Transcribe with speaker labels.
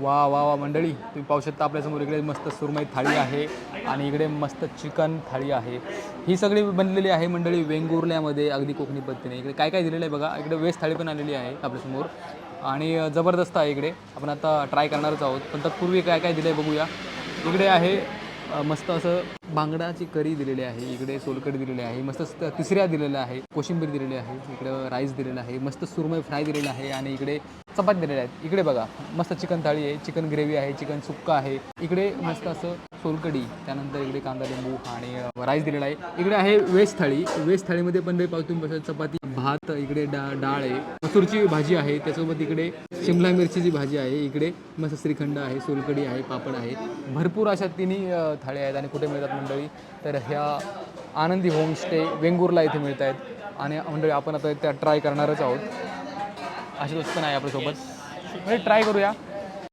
Speaker 1: वा वा वा मंडळी तुम्ही पाहू शकता आपल्यासमोर इकडे मस्त सुरमई थाळी आहे आणि इकडे मस्त चिकन थाळी आहे. ही सगळी बनलेली आहे मंडळी वेंगुर्ल्यामध्ये अगदी कोकणी पद्धतीने. इकडे काय काय दिलेलं आहे बघा इकडे वेज थाळी पण आलेली आहे आपल्यासमोर आणि जबरदस्त आहे इकडे. आपण आता ट्राय करणारच आहोत. पण तत्पूर्वी काय काय दिलं आहे बघूया. इकडे आहे मस्त असं बांगडाची करी दिलेली आहे. इकडे सोलकडी दिलेली आहे. मस्त तिसऱ्या दिलेल्या आहे. कोशिंबीर दिलेली आहे. इकडे राईस दिलेला आहे. मस्त सुरमई फ्राय दिलेला आहे. आणि इकडे चपाती दिलेल्या आहेत. इकडे बघा मस्त चिकन थाळी आहे चिकन ग्रेव्ही आहे चिकन सुक्का आहे. इकडे मस्त असं सोलकडी त्यानंतर इकडे कांदा लिंबू आणि राईस दिलेला आहे. इकडे आहे वेज थाळी. वेज थाळीमध्ये पण पावतून बस चपाती भात इकडे डा डाळ आहे. मसूरची भाजी आहे त्यासोबत इकडे शिमला मिरचीची भाजी आहे. इकडे मस्त श्रीखंड आहे सोलकडी आहे पापड आहे. भरपूर अशा तिन्ही थाळ्या आहेत आणि कुठे मिळतात मंडळी? तर ह्या आनंदी होमस्टे वेंगुर्ला इथे मिळत आहेत आणि मंडळी आपण आता त्या ट्राय करणारच आहोत. अशी गोष्ट नाही आपल्यासोबत. म्हणजे ट्राय करूया.